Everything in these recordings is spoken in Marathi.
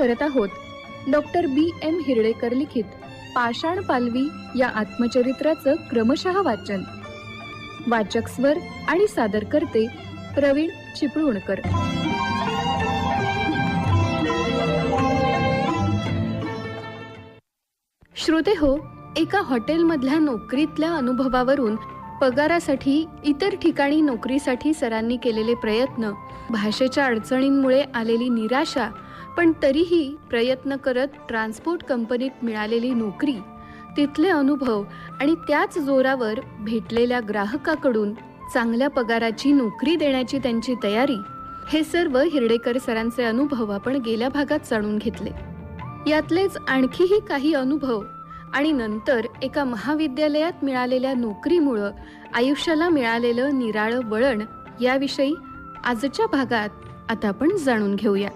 करत आहोत. डॉक्टर बी एम हिरडेकर लिखित पाषाण पालवी या आत्मचरित्राचं क्रमशः वाचन. वाचक स्वर आणि सादर करते प्रवीण चिपळूणकर. श्रोते हो एका हॉटेलमधल्या नोकरीतल्या अनुभवावरून पगारासाठी इतर ठिकाणी नोकरीसाठी सरांनी केलेले प्रयत्न भाषेच्या अडचणींमुळे आलेली निराशा पण तरीही प्रयत्न करत ट्रान्सपोर्ट कंपनीत मिळालेली नोकरी तिथले अनुभव आणि त्याच जोरावर भेटलेल्या ग्राहकाकडून चांगल्या पगाराची नोकरी देण्याची त्यांची तयारी हे सर्व हिरडेकर सरांचे अनुभव आपण गेल्या भागात जाणून घेतले. यातलेच आणखीही काही अनुभव आणि नंतर एका महाविद्यालयात मिळालेल्या नोकरीमुळं आयुष्याला मिळालेलं निराळं वळण याविषयी आजच्या भागात आता आपण जाणून घेऊया.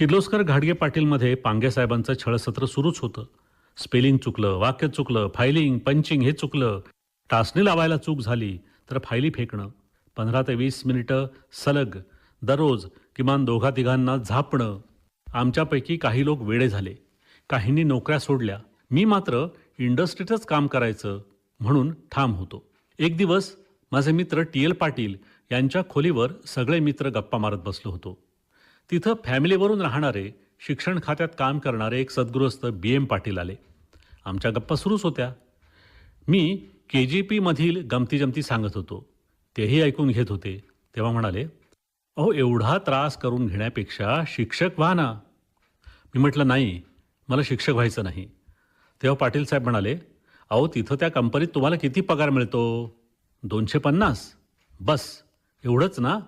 किर्लोस्कर घाडगे पाटीलमध्ये पांगेसाहेबांचं छळसत्र सुरूच होतं. स्पेलिंग चुकलं वाक्य चुकलं फायलिंग पंचिंग हे चुकलं. टाचणी लावायला चूक झाली तर फायली फेकणं. पंधरा ते वीस मिनिटं सलग दररोज किमान दोघा तिघांना झापणं. आमच्यापैकी काही लोक वेडे झाले. काहींनी नोकऱ्या सोडल्या. मी मात्र इंडस्ट्रीतच काम करायचं म्हणून ठाम होतो. एक दिवस माझे मित्र टी एल पाटील यांच्या खोलीवर सगळे मित्र गप्पा मारत बसलो होतो. तिथं फॅमिलीवरून राहणारे शिक्षण खात्यात काम करणारे एक सद्गृहस्थ बी. एम. पाटील आले. आमच्या गप्पा सुरूच होत्या. मी के जी पीमधील गमतीजमती सांगत होतो. तेही ऐकून घेत होते. तेव्हा म्हणाले अहो एवढा त्रास करून घेण्यापेक्षा शिक्षक व्हा ना. मी म्हटलं नाही मला शिक्षक व्हायचं नाही. तेव्हा पाटील साहेब म्हणाले अहो तिथं त्या कंपनीत तुम्हाला किती पगार मिळतो? दोनशे पन्नास? बस एवढंच ना.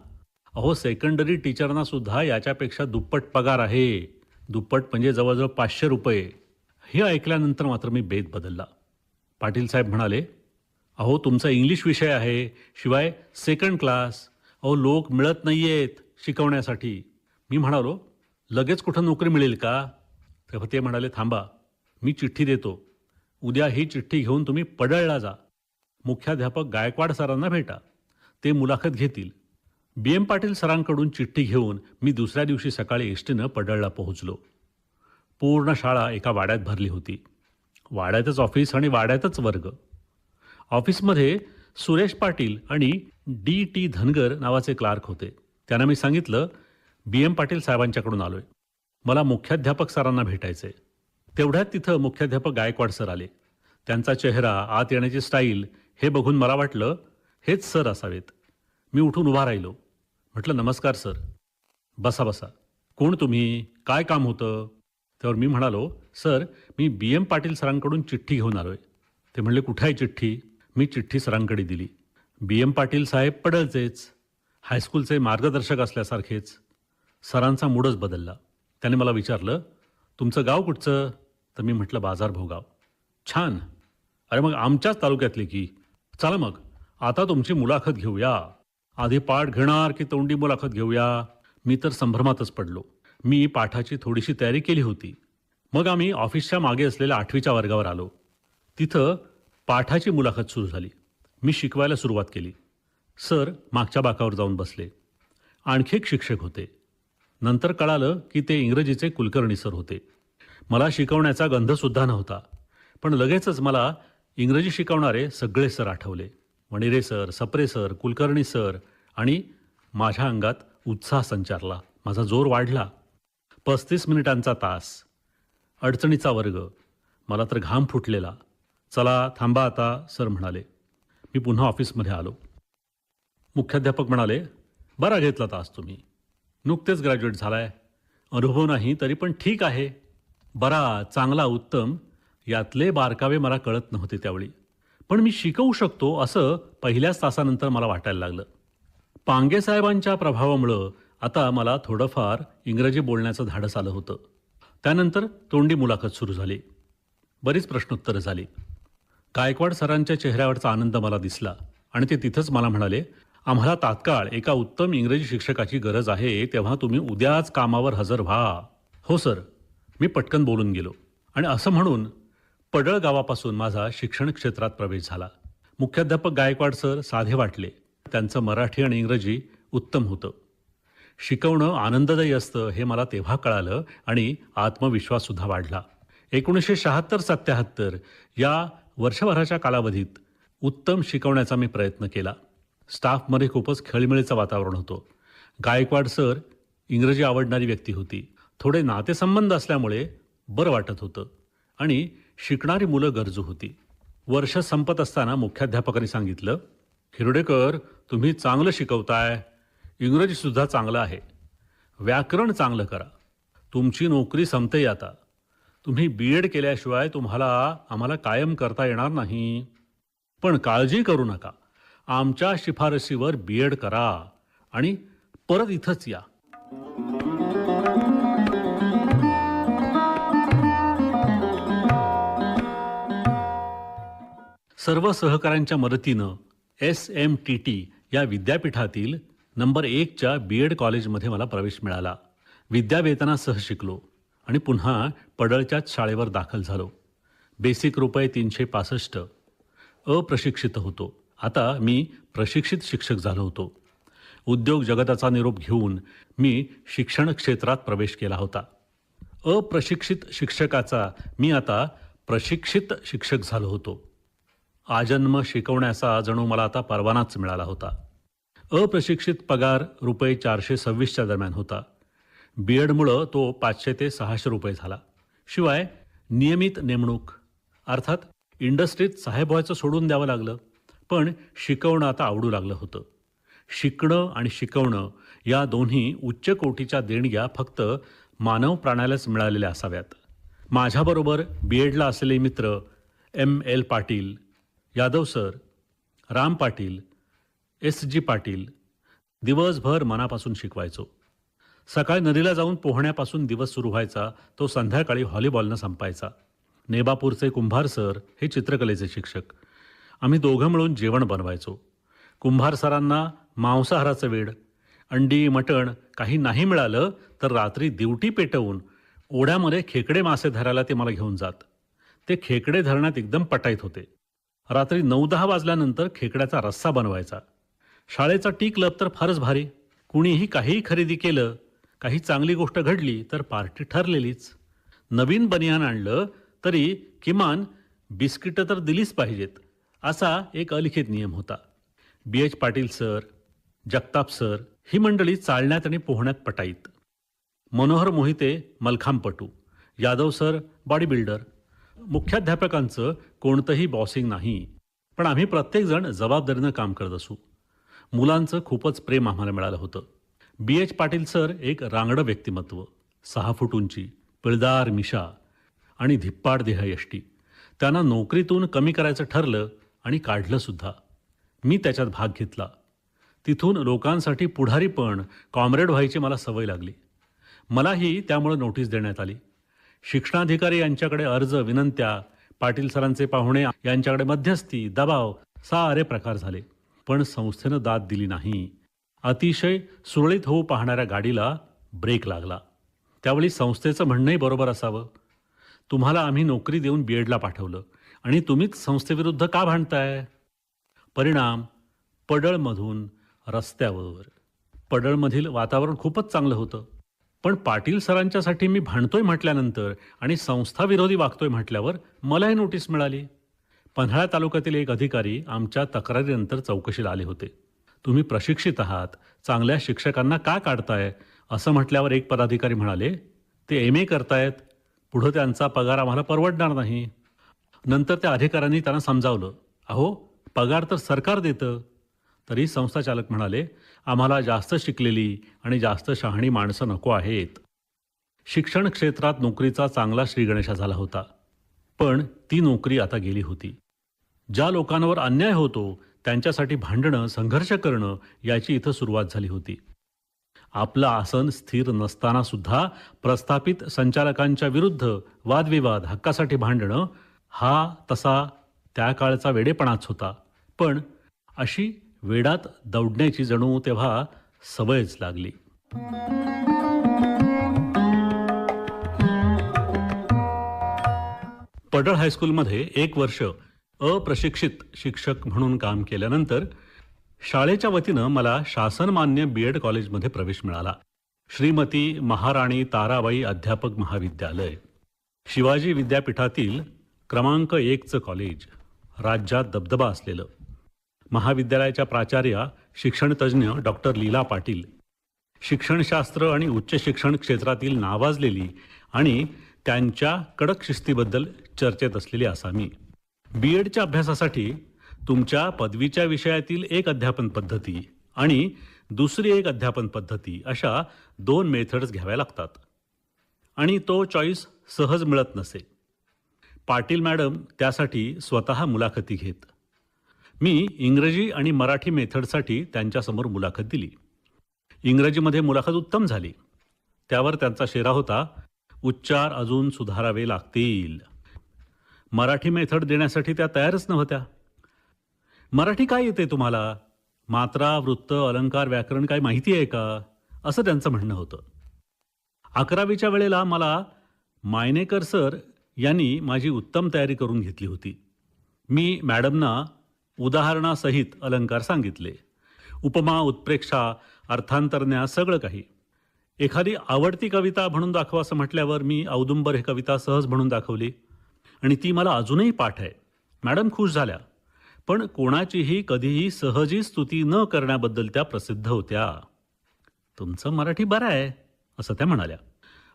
अहो सेकंडरी टीचरना सुद्धा याच्यापेक्षा दुप्पट पगार आहे. दुप्पट म्हणजे जवळजवळ पाचशे रुपये. हे ऐकल्यानंतर मात्र मी बेत बदलला. पाटील साहेब म्हणाले अहो तुमचा इंग्लिश विषय आहे शिवाय सेकंड क्लास अहो लोक मिळत नाही आहेत शिकवण्यासाठी. मी म्हणालो लगेच कुठं नोकरी मिळेल का? तेव्हा ते म्हणाले थांबा मी चिठ्ठी देतो. उद्या ही चिठ्ठी घेऊन तुम्ही पडळला जा. मुख्याध्यापक गायकवाड सरांना भेटा. ते मुलाखत घेतील. बी एम पाटील सरांकडून चिठ्ठी घेऊन मी दुसऱ्या दिवशी सकाळी एसटीनं पडळला पोहोचलो. पूर्ण शाळा एका वाड्यात भरली होती. वाड्यातच ऑफिस आणि वाड्यातच वर्ग. ऑफिसमध्ये सुरेश पाटील आणि डी टी धनगर नावाचे क्लार्क होते. त्यांना मी सांगितलं बी एम पाटील साहेबांच्याकडून आलोय. मला मुख्याध्यापक सरांना भेटायचे तेवढ्यात तिथं मुख्याध्यापक गायकवाड सर आले. त्यांचा चेहरा आत येण्याची स्टाईल हे बघून मला वाटलं हेच सर असावेत. मी उठून उभा राहिलो. म्हटलं नमस्कार सर. बसा बसा. कोण तुम्ही? काय काम होतं? त्यावर मी म्हणालो सर मी बी एम पाटील सरांकडून चिठ्ठी घेऊन आलो आहे ते म्हणले कुठे आहे चिठ्ठी? मी चिठ्ठी सरांकडे दिली. बी एम पाटील साहेब पडलचेच. हायस्कूलचे मार्गदर्शक असल्यासारखेच. सरांचा मूडच बदलला. त्याने मला विचारलं तुमचं गाव कुठचं? तर मी म्हटलं बाजार गाव. छान. अरे मग आमच्याच तालुक्यातले की. चला मग. आता तुमची मुलाखत घेऊया. आधी पाठ घेणार की तोंडी मुलाखत घेऊया? मी तर संभ्रमातच पडलो. मी पाठाची थोडीशी तयारी केली होती. मग आम्ही ऑफिसच्या मागे असलेल्या आठवीच्या वर्गावर आलो. तिथं पाठाची मुलाखत सुरू झाली. मी शिकवायला सुरुवात केली. सर मागच्या बाकावर जाऊन बसले. आणखी एक शिक्षक होते. नंतर कळालं की ते इंग्रजीचे कुलकर्णी सर होते. मला शिकवण्याचा गंधसुद्धा नव्हता. पण लगेचच मला इंग्रजी शिकवणारे सगळे sir Athawale. Wanire sir Sapre sir Kulkarni sir आणि माझ्या अंगात उत्साह संचारला. माझा जोर वाढला. पस्तीस मिनिटांचा तास. अडचणीचा वर्ग. मला तर घाम फुटलेला. चला थांबा आता सर म्हणाले. मी पुन्हा ऑफिसमध्ये आलो. मुख्याध्यापक म्हणाले बरा घेतला तास तुम्ही. नुकतेच ग्रॅज्युएट झाला आहे अनुभव नाही तरी पण ठीक आहे. बरा चांगला उत्तम. यातले बारकावे मला कळत नव्हते त्यावेळी. पण मी शिकवू शकतो असं पहिल्याच तासानंतर मला वाटायला लागलं. पांगेसाहेबांच्या प्रभावामुळं आता मला थोडंफार इंग्रजी बोलण्याचं धाडस आलं होतं. त्यानंतर तोंडी मुलाखत सुरू झाली. बरीच प्रश्नोत्तरं झाली. गायकवाड सरांच्या चेहऱ्यावरचा आनंद मला दिसला आणि ते तिथंच मला म्हणाले आम्हाला तात्काळ एका उत्तम इंग्रजी शिक्षकाची गरज आहे तेव्हा तुम्ही उद्याच कामावर हजर व्हा. हो सर. मी पटकन बोलून गेलो आणि असं म्हणून पडळ गावापासून माझा शिक्षण क्षेत्रात प्रवेश झाला. मुख्याध्यापक गायकवाड सर साधे वाटले. त्यांचं मराठी आणि इंग्रजी उत्तम होतं. शिकवणं आनंददायी असतं हे मला तेव्हा कळालं आणि आत्मविश्वाससुद्धा वाढला. एकोणीसशे शहात्तर सत्याहत्तर या वर्षभराच्या कालावधीत उत्तम शिकवण्याचा मी प्रयत्न केला. स्टाफमध्ये खूपच खेळीमेळीचं वातावरण होतं. गायकवाड सर इंग्रजी आवडणारी व्यक्ती होती. थोडे नातेसंबंध असल्यामुळे बरं वाटत होतं. आणि शिकणारी मुलं गरजू होती. वर्ष संपत असताना मुख्याध्यापकांनी सांगितलं खिरडेकर तुम्ही चांगलं शिकवताय. इंग्रजीसुद्धा चांगलं आहे. व्याकरण चांगलं करा. तुमची नोकरी संपते आता. तुम्ही बी एड केल्याशिवाय तुम्हाला आम्हाला कायम करता येणार नाही. पण काळजी करू नका. आमच्या शिफारशीवर बी एड करा आणि परत इथंच या. सर्व सहकाऱ्यांच्या मदतीनं एस एम टी टी या विद्यापीठातील नंबर एकच्या बी एड कॉलेजमध्ये मला प्रवेश मिळाला. विद्यावेतनासह शिकलो आणि पुन्हा पडळच्याच शाळेवर दाखल झालो. बेसिक रुपये तीनशे पासष्ट. अप्रशिक्षित होतो. आता मी प्रशिक्षित शिक्षक झालो होतो. उद्योग जगताचा निरोप घेऊन मी शिक्षण क्षेत्रात प्रवेश केला होता. अप्रशिक्षित शिक्षकाचा मी आता प्रशिक्षित शिक्षक झालो होतो. आजन्म शिकवण्याचा जणू मला आता परवानाच मिळाला होता. अप्रशिक्षित पगार रुपये चारशे सव्वीसच्या दरम्यान होता. बी एडमुळं तो पाचशे ते सहाशे रुपये झाला. शिवाय नियमित नेमणूक अर्थात इंडस्ट्रीत साहेब व्हायचं सोडून द्यावं लागलं पण शिकवणं आता आवडू लागलं होतं. शिकणं आणि शिकवणं या दोन्ही उच्च कोटीच्या देणग्या फक्त मानव प्राण्यालाच मिळालेल्या असाव्यात. माझ्याबरोबर बी एडला असलेले मित्र M L Patil Yadav sir Ram Patil S G Patil दिवसभर मनापासून शिकवायचो. सकाळी नदीला जाऊन पोहण्यापासून दिवस सुरू व्हायचा तो संध्याकाळी व्हॉलीबॉलनं संपायचा. नेबापूरचे कुंभार सर हे चित्रकलेचे शिक्षक. आम्ही दोघं मिळून जेवण बनवायचो. कुंभार सरांना मांसाहाराचं वेड अंडी मटण काही नाही मिळालं तर रात्री दिवटी पेटवून ओढ्यामध्ये खेकडे मासे धरायला ते मला घेऊन जात. ते खेकडे धरण्यात एकदम पटाईत होते. रात्री नऊ दहा वाजल्यानंतर खेकड्याचा रस्सा बनवायचा. शाळेचा टी क्लब तर फारच भारी. कुणीही काहीही खरेदी केलं काही चांगली गोष्ट घडली तर पार्टी ठरलेलीच. नवीन बनियान आणलं तरी किमान बिस्किटं तर दिलीच पाहिजेत असा एक अलिखित नियम होता. B. H. Patil sir Jagtap sir ही मंडळी चालण्यात आणि पोहण्यात पटाईत. मनोहर मोहिते मलखांपटू. यादव सर बॉडी बिल्डर मुख्याध्यापकांचं कोणतंही बॉसिंग नाही पण आम्ही प्रत्येकजण जबाबदारीनं काम करत असू. मुलांचं खूपच प्रेम आम्हाला मिळालं होतं. बी. एच. पाटील सर एक रांगडं व्यक्तिमत्व सहा फूट उंची पिळदार मिशा आणि धिप्पाड देहयष्टी त्यांना नोकरीतून कमी करायचं ठरलं आणि काढलं सुद्धा. मी त्याच्यात भाग घेतला. तिथून लोकांसाठी पुढारीपण कॉम्रेड व्हायची मला सवय लागली. मलाही त्यामुळे नोटीस देण्यात आली. शिक्षणाधिकारी यांच्याकडे अर्ज विनंत्या पाटील सरांचे पाहुणे यांच्याकडे मध्यस्थी दबाव सारे प्रकार झाले. पण संस्थेनं दाद दिली नाही. अतिशय सुरळीत होऊ पाहणाऱ्या गाडीला ब्रेक लागला. त्यावेळी संस्थेचं म्हणणंही बरोबर असावं. तुम्हाला आम्ही नोकरी देऊन बी एडला पाठवलं. आणि तुम्हीच संस्थेविरुद्ध का भांडताय? परिणाम पडळमधून रस्त्यावर. पडळमधील वातावरण खूपच चांगलं होतं. पण पाटील सरांच्यासाठी मी भांडतोय म्हटल्यानंतर आणि संस्थाविरोधी वागतोय म्हटल्यावर मलाही नोटीस मिळाली. पन्हाळा तालुक्यातील एक अधिकारी आमच्या तक्रारीनंतर चौकशीला आले होते. तुम्ही प्रशिक्षित आहात चांगल्या शिक्षकांना का काढताय? असं म्हटल्यावर एक पदाधिकारी म्हणाले ते एम ए करतायत. पुढं त्यांचा पगार आम्हाला परवडणार नाही. नंतर त्या अधिकाऱ्यांनी त्यांना समजावलं अहो पगार तर सरकार देतं. तरी संस्थाचालक म्हणाले आम्हाला जास्त शिकलेली आणि जास्त शहाणी माणसं नको आहेत. शिक्षण क्षेत्रात नोकरीचा चांगला श्रीगणेशा झाला होता. पण ती नोकरी आता गेली होती. ज्या लोकांवर अन्याय होतो त्यांच्यासाठी भांडणं संघर्ष करणं याची इथं सुरुवात झाली होती. आपलं आसन स्थिर नसताना सुद्धा प्रस्थापित संचालकांच्या विरुद्ध वादविवाद हक्कासाठी भांडणं हा तसा त्या काळचा वेडेपणाच होता. पण अशी वेडात दौडण्याची जणू तेव्हा सवयच लागली. पडळ हायस्कूलमध्ये एक वर्ष अप्रशिक्षित शिक्षक म्हणून काम केल्यानंतर शाळेच्या वतीनं मला शासनमान्य बी एड कॉलेजमध्ये प्रवेश मिळाला. श्रीमती महाराणी ताराबाई अध्यापक महाविद्यालय. शिवाजी विद्यापीठातील क्रमांक एकचं कॉलेज राज्यात दबदबा असलेलं. महाविद्यालयाच्या प्राचार्या शिक्षणतज्ज्ञ डॉक्टर लीला पाटील. शिक्षणशास्त्र आणि उच्च शिक्षण क्षेत्रातील नावाजलेली आणि त्यांच्या कडक शिस्तीबद्दल चर्चेत असलेली आसामी. बी एडच्या अभ्यासासाठी तुमच्या पदवीच्या विषयातील एक अध्यापन पद्धती आणि दुसरी एक अध्यापन पद्धती अशा दोन मेथड्स घ्याव्या लागतात. आणि तो चॉईस सहज मिळत नसे. पाटील मॅडम त्यासाठी स्वतः मुलाखती घेत. मी इंग्रजी आणि मराठी मेथडसाठी त्यांच्यासमोर मुलाखत दिली. इंग्रजीमध्ये मुलाखत उत्तम झाली. त्यावर त्यांचा शेरा होता उच्चार अजून सुधारावे लागतील. मराठी मेथड देण्यासाठी त्या तयारच नव्हत्या. मराठी काय येते तुम्हाला? मात्रा वृत्त अलंकार व्याकरण काय माहिती आहे का? असं त्यांचं म्हणणं होतं. अकरावीच्या वेळेला मला मायनेकर सर यांनी माझी उत्तम तयारी करून घेतली होती. मी मॅडमना उदाहरणासहित अलंकार सांगितले. उपमा उत्प्रेक्षा अर्थांतरण्या सगळं काही. एखादी आवडती कविता म्हणून दाखवा असं म्हटल्यावर मी औदुंबर हे कविता सहज म्हणून दाखवली. आणि ती मला अजूनही पाठ आहे. मॅडम खुश झाल्या. पण कोणाचीही कधीही सहजी स्तुती न करण्याबद्दल त्या प्रसिद्ध होत्या. तुमचं मराठी बरं आहे असं त्या म्हणाल्या.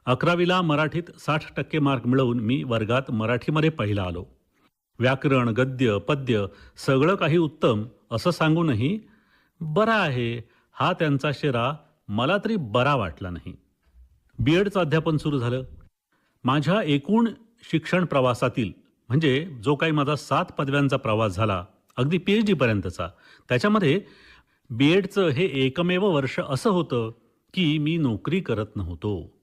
अकरावीला मराठीत साठ टक्के मार्क मिळवून मी वर्गात मराठीमध्ये पहिला आलो. व्याकरण गद्य पद्य सगळं काही उत्तम असं सांगूनही बरा आहे हा त्यांचा शेरा मला तरी बरा वाटला नाही. बी एडचं अध्यापन सुरू झालं. माझ्या एकूण शिक्षण प्रवासातील म्हणजे जो काही माझा सात पदव्यांचा प्रवास झाला अगदी पी एच डीपर्यंतचा त्याच्यामध्ये बी एडचं हे एकमेव वर्ष असं होतं की मी नोकरी करत नव्हतो.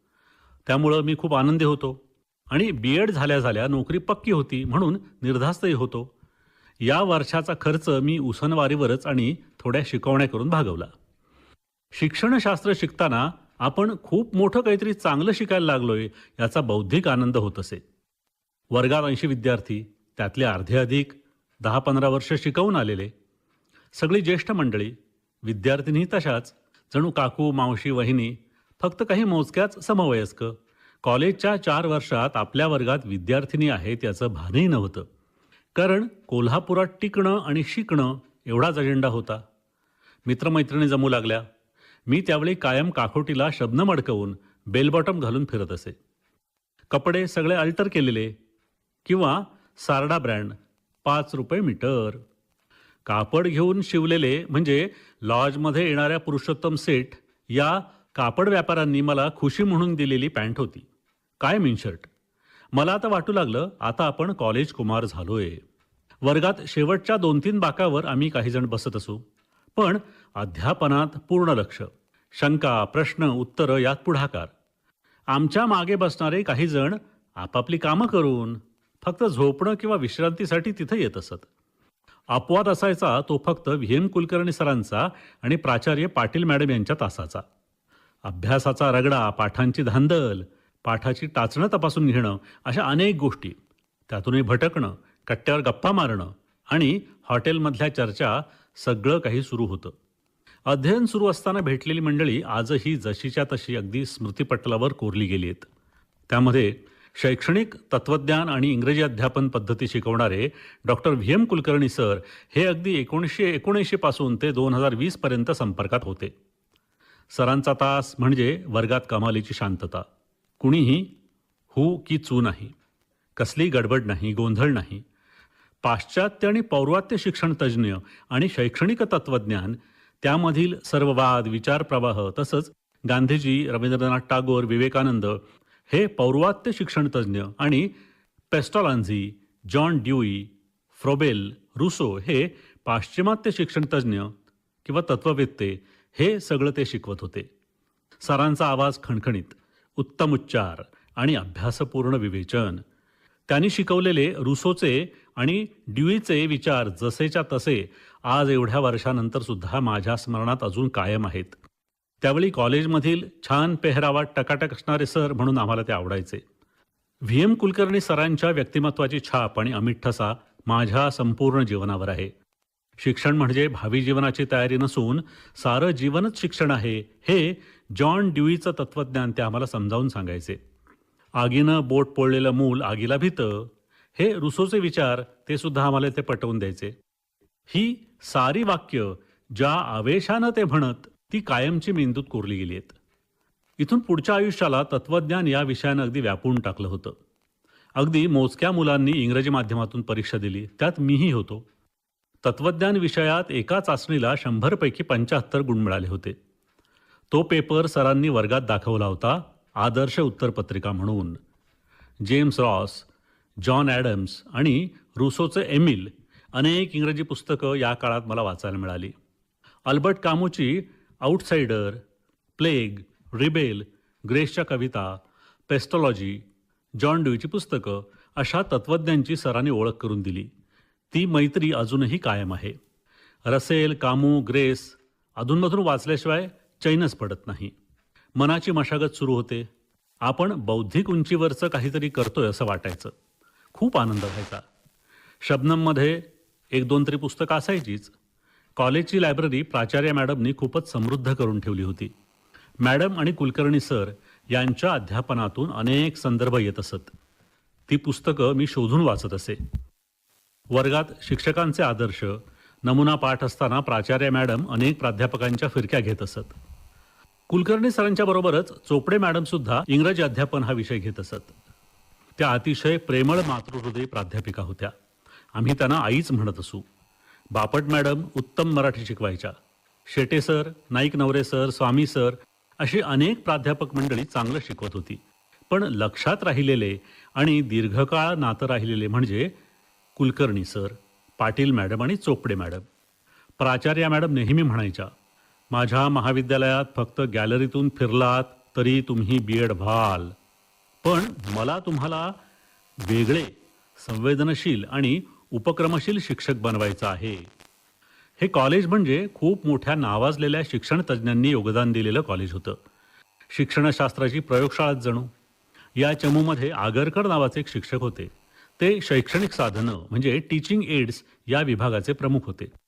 त्यामुळं मी खूप आनंदी होतो. आणि बी एड झाल्या झाल्या नोकरी पक्की होती म्हणून निर्धास्तही होतो. या वर्षाचा खर्च मी उसनवारीवरच आणि थोड्या शिकवण्या करून भागवला. शिक्षणशास्त्र शिकताना आपण खूप मोठं काहीतरी चांगलं शिकायला लागलोय याचा बौद्धिक आनंद होत असे. वर्गात ऐंशी विद्यार्थी त्यातले अर्धे अधिक दहा पंधरा वर्ष शिकवून आलेले. सगळी ज्येष्ठ मंडळी विद्यार्थिनी तशाच. जणू काकू मावशी वहिनी फक्त काही मोजक्याच समवयस्क. कॉलेजच्या चार वर्षात आपल्या वर्गात विद्यार्थिनी आहेत याचं भानही नव्हतं. कारण कोल्हापुरात टिकणं आणि शिकणं एवढाच अजेंडा होता. मित्रमैत्रिणी जमू लागल्या. मी त्यावेळी कायम काखोटीला शबनम अडकवून बेलबॉटम घालून फिरत असे. कपडे सगळे अल्टर केलेले. किंवा सारडा ब्रँड पाच रुपये मीटर. कापड घेऊन शिवलेले म्हणजे लॉजमध्ये येणाऱ्या पुरुषोत्तम सेठ या कापड व्यापाऱ्यांनी मला खुशी म्हणून दिलेली पॅन्ट होती. काय मिनशर्ट मला आता वाटू लागलं आता आपण कॉलेज कुमार झालोय. वर्गात शेवटच्या दोन तीन बाकावर आम्ही काही जण बसत असू. पण अध्यापनात पूर्ण लक्ष. शंका प्रश्न उत्तरं यात पुढाकार. आमच्या मागे बसणारे काही जण आपापली कामं करून फक्त झोपणं किंवा विश्रांतीसाठी तिथं येत असत. अपवाद असायचा तो फक्त व्ही एम कुलकर्णी सरांचा आणि प्राचार्य पाटील मॅडम यांच्या तासाचा. अभ्यासाचा रगडा पाठांची धांदल पाठाची टाचणं तपासून घेणं अशा अनेक गोष्टी. त्यातूनही भटकणं कट्ट्यावर गप्पा मारणं आणि हॉटेलमधल्या चर्चा सगळं काही सुरू होतं. अध्ययन सुरू असताना भेटलेली मंडळी आजही जशीच्या तशी अगदी स्मृतीपटलावर कोरली गेली आहेत त्यामध्ये शैक्षणिक तत्त्वज्ञान आणि इंग्रजी अध्यापन पद्धती शिकवणारे doctor V. M. Kulkarni sir हे अगदी एकोणीसशे एकोणऐंशीपासून ते दोन हजार वीसपर्यंत संपर्कात होते. सरांचा तास म्हणजे वर्गात कमालीची शांतता. कुणीही हू की चू नाही कसली गडबड नाही गोंधळ नाही. पाश्चात्य आणि पौर्वात्य शिक्षण तज्ज्ञ आणि शैक्षणिक तत्त्वज्ञान त्यामधील सर्व वाद विचार प्रवाह तसंच गांधीजी रवींद्रनाथ टागोर विवेकानंद हे पौर्वात्य शिक्षणतज्ज्ञ आणि Pestalozzi John Dewey Froebel Rousseau हे पाश्चिमात्य शिक्षणतज्ज्ञ किंवा तत्ववेत्ते हे सगळं ते शिकवत होते. सरांचा आवाज खणखणीत. उत्तम उच्चार आणि अभ्यासपूर्ण विवेचन. त्यांनी शिकवलेले रुसोचे आणि ड्युईचे विचार जसेच्या तसे आज एवढ्या वर्षानंतर सुद्धा माझ्या स्मरणात अजून कायम आहेत. त्यावेळी कॉलेजमधील छान पेहरावात टकाटक असणारे सर म्हणून आम्हाला ते आवडायचे. व्ही. एम. कुलकर्णी सरांच्या व्यक्तिमत्वाची छाप आणि अमिट ठसा माझ्या संपूर्ण जीवनावर आहे. शिक्षण म्हणजे भावी जीवनाची तयारी नसून सारं जीवनच शिक्षण आहे हे जॉन ड्युईचं तत्वज्ञान ते आम्हाला समजावून सांगायचे. आगीनं बोट पोळलेलं मूल आगीला भीतं. हे रुसोचे विचार ते सुद्धा आम्हाला ते पटवून द्यायचे. ही सारी वाक्य ज्या आवेशानं ते म्हणत ती कायमची मेंदूत कोरली गेली आहेत इथून पुढच्या आयुष्याला तत्वज्ञान या विषयानं अगदी व्यापून टाकलं होतं. अगदी मोजक्या मुलांनी इंग्रजी माध्यमातून परीक्षा दिली त्यात मीही होतो. तत्वज्ञान विषयात एका चाचणीला शंभरपैकी पंच्याहत्तर गुण मिळाले होते. तो पेपर सरांनी वर्गात दाखवला होता आदर्श उत्तरपत्रिका म्हणून. जेम्स रॉस जॉन ॲडम्स आणि रुसोचे एमिल अनेक इंग्रजी पुस्तकं या काळात मला वाचायला मिळाली. अल्बर्ट कामूची आउटसाइडर प्लेग रिबेल ग्रेसच्या कविता पेस्टॉलॉजी जॉन ड्यूची पुस्तकं अशा तत्वज्ञांची सरांनी ओळख करून दिली. ती मैत्री अजूनही कायम आहे. रसेल कामू ग्रेस अधूनमधून वाचल्याशिवाय चैनच पडत नाही. मनाची मशागत सुरू होते. आपण बौद्धिक उंचीवरचं काहीतरी करतोय असं वाटायचं. खूप आनंद व्हायचा. शबनममध्ये एक दोन तरी पुस्तकं असायचीच. कॉलेजची लायब्ररी प्राचार्य मॅडमनी खूपच समृद्ध करून ठेवली होती. मॅडम आणि कुलकर्णी सर यांच्या अध्यापनातून अनेक संदर्भ येत असत. ती पुस्तकं मी शोधून वाचत असे. वर्गात शिक्षकांचे आदर्श नमुना पाठ असताना प्राचार्य मॅडम अनेक प्राध्यापकांच्या फिरक्या घेत असत. कुलकर्णी सरांच्या बरोबरच चोपडे मॅडम सुद्धा इंग्रजी अध्यापन हा विषय घेत असत. त्या अतिशय प्रेमळ मातृहृदय प्राध्यापिका होत्या. आम्ही त्यांना आईच म्हणत असू. बापट मॅडम उत्तम मराठी शिकवायच्या. Shete sir Naik Navare sir Swami sir अशी अनेक प्राध्यापक मंडळी चांगलं शिकवत होती. पण लक्षात राहिलेले आणि दीर्घकाळ नातं राहिलेले म्हणजे कुलकर्णी सर पाटील मॅडम आणि चोपडे मॅडम. प्राचार्या मॅडम नेहमी म्हणायच्या माझ्या महाविद्यालयात फक्त गॅलरीतून फिरलात तरी तुम्ही बी एड व्हाल. पण मला तुम्हाला वेगळे संवेदनशील आणि उपक्रमशील शिक्षक बनवायचं आहे. हे कॉलेज म्हणजे खूप मोठ्या नावाजलेल्या शिक्षण तज्ज्ञांनी योगदान दिलेलं कॉलेज होतं. शिक्षणशास्त्राची प्रयोगशाळाच जणू. या चमूमध्ये आगरकर नावाचे एक शिक्षक होते. ते शैक्षणिक साधनं म्हणजे टीचिंग एड्स या विभागाचे प्रमुख होते.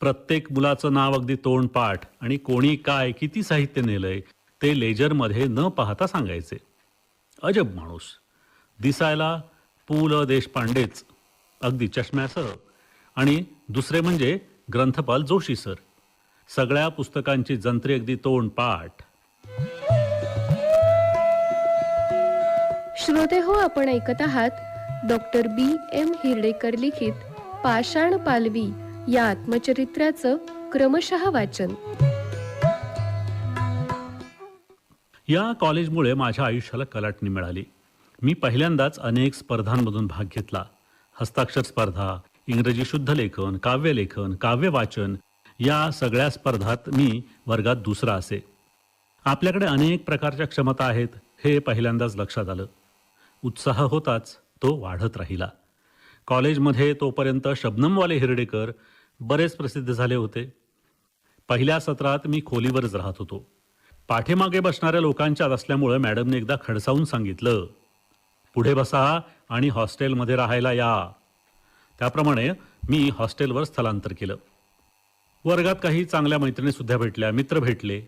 प्रत्येक मुलाचं नाव अगदी तोंडपाठ आणि कोणी काय किती साहित्य नेलंय ते लेजरमध्ये न पाहता सांगायचे. अजब माणूस. दिसायला पु ल देशपांडेच. अगदी चष्म्यासह. आणि दुसरे म्हणजे ग्रंथपाल जोशी सर. सगळ्या पुस्तकांची जंत्री अगदी तोंडपाठ. श्रोते हो आपण ऐकत आहात डॉक्टर बी एम हिरडेकर लिखित पाषाण पालवी. या आत्मचरित्राचं क्रमशः वाचन. या कॉलेजमुळे माझ्या आयुष्याला कलाटणी मिळाली. मी पहिल्यांदाच अनेक स्पर्धांमधून भाग घेतला. हस्ताक्षर स्पर्धा इंग्रजी शुद्धलेखन काव्यलेखन काव्यवाचन या सगळ्या स्पर्धात मी वर्गात दुसरा असे. आपल्याकडे अनेक प्रकारच्या क्षमता आहेत हे पहिल्यांदाच लक्षात आलं. उत्साह होताच तो वाढत राहिला. कॉलेजमध्ये तोपर्यंत शबनमवाले हिरडेकर बरेच प्रसिद्ध झाले होते. पहिल्या सत्रात मी खोलीवरच राहत होतो. पाठीमागे बसणाऱ्या लोकांच्यात असल्यामुळं मॅडमने एकदा खडसावून सांगितलं पुढे बसा आणि हॉस्टेलमध्ये राहायला या. त्याप्रमाणे मी हॉस्टेलवर स्थलांतर केलं. वर्गात काही चांगल्या मैत्रिणीसुद्धा भेटल्या मित्र भेटले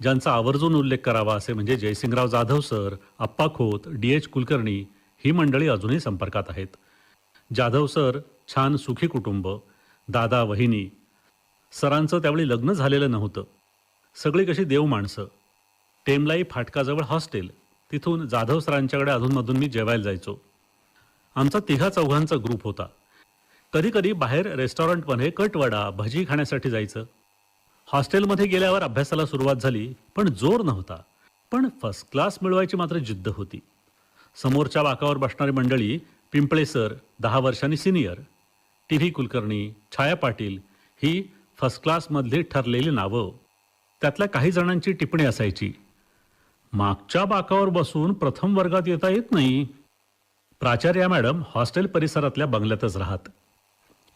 ज्यांचा आवर्जून उल्लेख करावा असे म्हणजे Jaysingrao Jadhav sir Appa Khot D H Kulkarni ही मंडळी अजूनही संपर्कात आहेत. जाधव सर छान सुखी कुटुंब दादा वहिनी सरांचं त्यावेळी लग्न झालेलं नव्हतं. सगळी कशी देव माणसं. टेमलाई फाटकाजवळ हॉस्टेल तिथून जाधव सरांच्याकडे अधूनमधून मी जेवायला जायचो. आमचा तिघा चौघांचा ग्रुप होता. कधी कधी बाहेर रेस्टॉरंटमध्ये कटवडा भजी खाण्यासाठी जायचं. हॉस्टेलमध्ये गेल्यावर अभ्यासाला सुरुवात झाली पण जोर नव्हता. पण फर्स्ट क्लास मिळवायची मात्र जिद्द होती. समोरच्या वाकावर बसणारी मंडळी पिंपळे सर दहा वर्षांनी senior T V Kulkarni Chhaya Patil ही फर्स्ट क्लासमधली ठरलेली नावं. त्यातल्या काही जणांची टिप्पणी असायची. मागच्या बाकावर बसून प्रथम वर्गात येता येत नाही. प्राचार्या मॅडम हॉस्टेल परिसरातल्या बंगल्यातच राहत.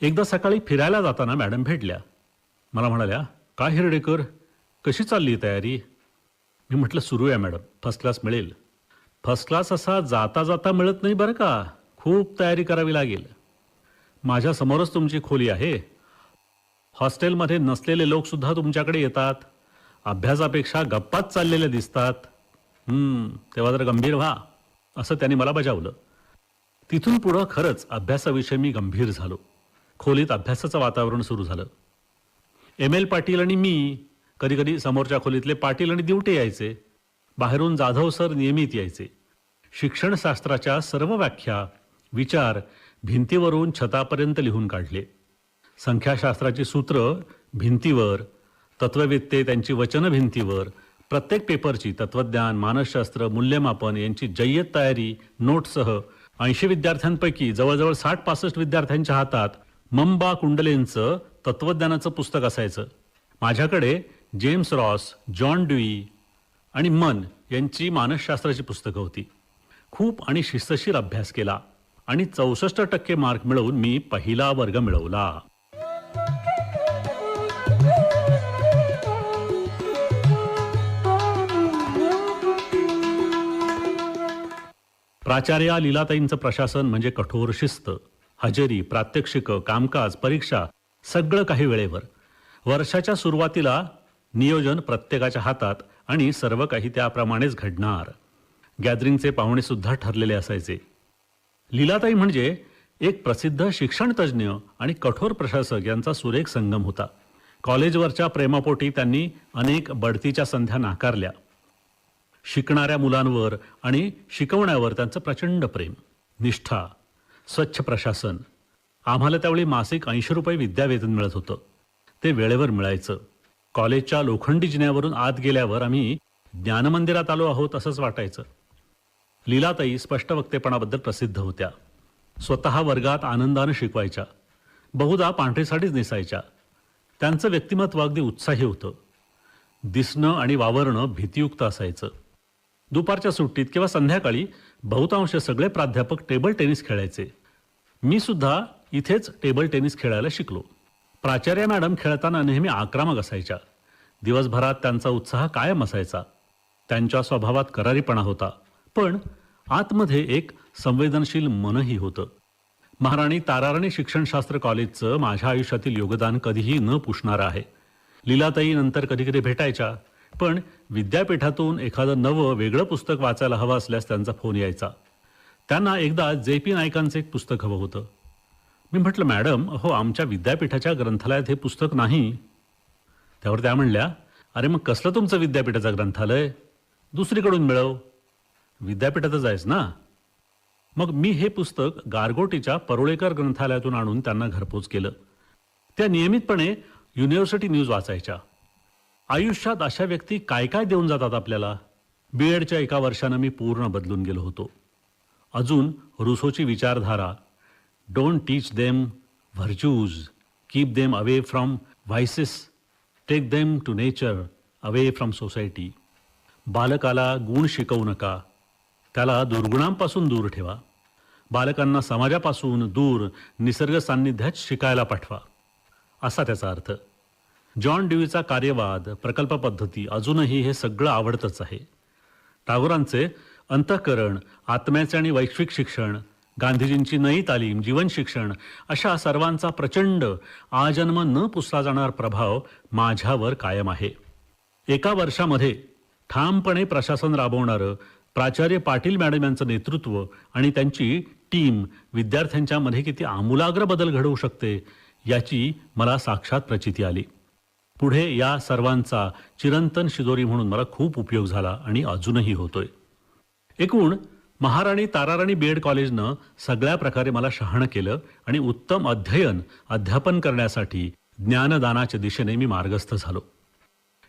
एकदा सकाळी फिरायला जाताना मॅडम भेटल्या. मला म्हणाल्या काय हिरडेकर कशी चालली तयारी? मी म्हटलं सुरू आहे मॅडम फर्स्ट क्लास मिळेल. फर्स्ट क्लास असा जाता जाता मिळत नाही बरं का? खूप तयारी करावी लागेल. माझ्या समोरच तुमची खोली आहे. हॉस्टेलमध्ये नसलेले लोक सुद्धा तुमच्याकडे येतात. अभ्यासापेक्षा गप्पाच चाललेले दिसतात. तेव्हा जर गंभीर व्हा असं त्यांनी मला बजावलं. तिथून पुढं खरंच अभ्यासाविषयी मी गंभीर झालो. खोलीत अभ्यासाचं वातावरण सुरू झालं. एम एल पाटील आणि मी कधी कधी समोरच्या खोलीतले पाटील आणि दिवटे यायचे. बाहेरून जाधव सर नियमित यायचे. शिक्षणशास्त्राच्या सर्व व्याख्या विचार भिंतीवरून छतापर्यंत लिहून काढले. संख्याशास्त्राची सूत्र भिंतीवर तत्ववेत्ते त्यांची वचन भिंतीवर प्रत्येक पेपरची तत्वज्ञान मानसशास्त्र मूल्यमापन यांची जय्यत तयारी नोटसह ऐंशी विद्यार्थ्यांपैकी जवळजवळ साठ पासष्ट विद्यार्थ्यांच्या हातात मंबा कुंडलेंचं तत्वज्ञानाचं पुस्तक असायचं. माझ्याकडे जेम्स रॉस जॉन ड्युई आणि मन यांची मानसशास्त्राची पुस्तकं होती. खूप आणि शिस्तशीर अभ्यास केला. आणि चौसष्ट टक्के मार्क मिळवून मी पहिला वर्ग मिळवला. प्राचार्या लीलाताईंचं प्रशासन म्हणजे कठोर शिस्त हजेरी प्रात्यक्षिक कामकाज परीक्षा सगळं काही वेळेवर. वर्षाच्या सुरुवातीला नियोजन प्रत्येकाच्या हातात आणि सर्व काही त्याप्रमाणेच घडणार. गॅदरिंगचे पाहुणे सुद्धा ठरलेले असायचे. लीलाताई म्हणजे एक प्रसिद्ध शिक्षण तज्ज्ञ आणि कठोर प्रशासक यांचा सुरेख संगम होता. कॉलेजवरच्या प्रेमापोटी त्यांनी अनेक बढतीच्या संध्या नाकारल्या. शिकणाऱ्या मुलांवर आणि शिकवण्यावर त्यांचं प्रचंड प्रेम निष्ठा स्वच्छ प्रशासन. आम्हाला त्यावेळी मासिक ऐंशी रुपये विद्यावेतन मिळत होतं. ते वेळेवर मिळायचं. कॉलेजच्या लोखंडी जिन्यावरून आत गेल्यावर आम्ही ज्ञानमंदिरात आलो आहोत असंच वाटायचं. लीलाताई स्पष्ट वक्तेपणाबद्दल प्रसिद्ध होत्या. स्वतः वर्गात आनंदानं शिकवायच्या. बहुधा पांढरीसाठीच नेसायच्या. त्यांचं व्यक्तिमत्व अगदी उत्साही होतं. दिसणं आणि वावरणं भीतियुक्त असायचं. दुपारच्या सुट्टीत किंवा संध्याकाळी बहुतांश सगळे प्राध्यापक टेबल टेनिस खेळायचे. मी सुद्धा इथेच टेबल टेनिस खेळायला शिकलो. प्राचार्य मॅडम खेळताना नेहमी आक्रमक असायच्या. दिवसभरात त्यांचा उत्साह कायम असायचा. त्यांच्या स्वभावात करारीपणा होता. पण आतमध्ये एक संवेदनशील मनही होतं. महाराणी ताराराणी शिक्षणशास्त्र कॉलेजचं माझ्या आयुष्यातील योगदान कधीही न पुसणारं आहे. लीलाताई नंतर कधी कधी भेटायच्या पण विद्यापीठातून एखादं नवं वेगळं पुस्तक वाचायला हवं असल्यास त्यांचा फोन यायचा. त्यांना एकदा जे पी नायकांचं एक पुस्तक हवं होतं. मी म्हटलं मॅडम हो आमच्या विद्यापीठाच्या ग्रंथालयात हे पुस्तक नाही. त्यावर त्या म्हणल्या अरे मग कसलं तुमचं विद्यापीठाचं ग्रंथालय? दुसरीकडून मिळव. विद्यापीठातच आहेस ना? मग मी हे पुस्तक गारगोटीच्या परोळेकर ग्रंथालयातून आणून त्यांना घरपोच केलं. त्या नियमितपणे युनिव्हर्सिटी न्यूज वाचायच्या. आयुष्यात अशा व्यक्ती काय काय देऊन जातात आपल्याला? बी एडच्या एका वर्षानं मी पूर्ण बदलून गेलो होतो. अजून रुसोची विचारधारा don't teach them virtues keep them away from vices take them to nature away from society बालकाला गुण शिकवू नका. त्याला दुर्गुणांपासून दूर ठेवा. बालकांना समाजापासून दूर निसर्ग सान्निध्यात शिकायला पाठवा. असा त्याचा अर्थ. जॉन ड्यूईचा कार्यवाद प्रकल्प पद्धती अजूनही हे सगळं आवडतंच आहे. टागोरांचे अंतःकरण आत्म्याचे आणि वैश्विक शिक्षण गांधीजींची नई तालीम जीवन शिक्षण अशा सर्वांचा प्रचंड आजन्म न पुसला जाणार प्रभाव माझ्यावर कायम आहे. एका वर्षामध्ये ठामपणे प्रशासन राबवणारं प्राचार्य पाटील मॅडम यांचं नेतृत्व आणि त्यांची टीम विद्यार्थ्यांच्यामध्ये किती आमूलाग्र बदल घडवू शकते याची मला साक्षात प्रचिती आली. पुढे या सर्वांचा चिरंतन शिदोरी म्हणून मला खूप उपयोग झाला आणि अजूनही होतोय. एकूण महाराणी ताराराणी बीएड कॉलेजनं सगळ्या प्रकारे मला शहाणं केलं आणि उत्तम अध्ययन अध्यापन करण्यासाठी ज्ञानदानाच्या दिशेने मी मार्गस्थ झालो.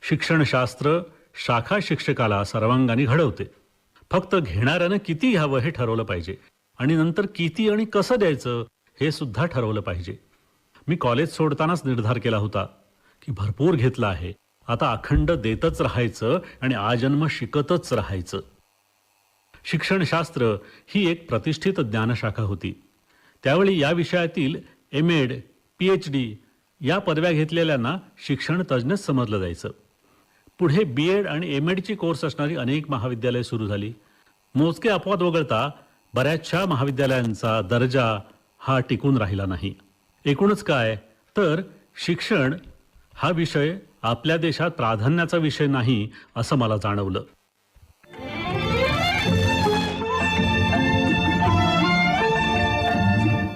शिक्षणशास्त्र शाखा शिक्षकाला सर्वांगाने घडवते. फक्त घेणाऱ्यानं किती घ्यावं हे ठरवलं पाहिजे? आणि नंतर किती आणि कसं द्यायचं हे सुद्धा ठरवलं पाहिजे. मी कॉलेज सोडतानाच निर्धार केला होता की भरपूर घेतला आहे. आता अखंड देतच राहायचं आणि आजन्म शिकतच राहायचं. शिक्षणशास्त्र ही एक प्रतिष्ठित ज्ञानशाखा होती. त्यावेळी या विषयातील M Ed P H D या पदव्या घेतलेल्यांना शिक्षण तज्ज्ञच समजलं जायचं. पुढे बी एड आणि एम एडची कोर्स असणारी अनेक महाविद्यालये सुरू झाली. मोजके अपवाद वगळता बऱ्याचशा महाविद्यालयांचा दर्जा हा टिकून राहिला नाही. एकूणच काय? तर शिक्षण हा विषय आपल्या देशात प्राधान्याचा विषय नाही असं मला जाणवलं.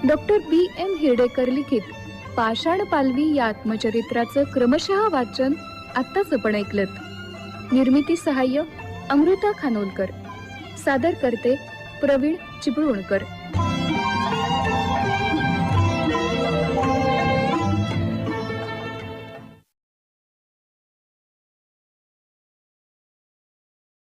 डॉक्टर बी एम हिरडेकर लिखित पाषाण पालवी या आत्मचरित्राचं क्रमशः वाचन आत्ताच आपण ऐकलत. निर्मिती सहाय्य अमृता खानोलकर. सादर करते प्रवीण चिपळूणकर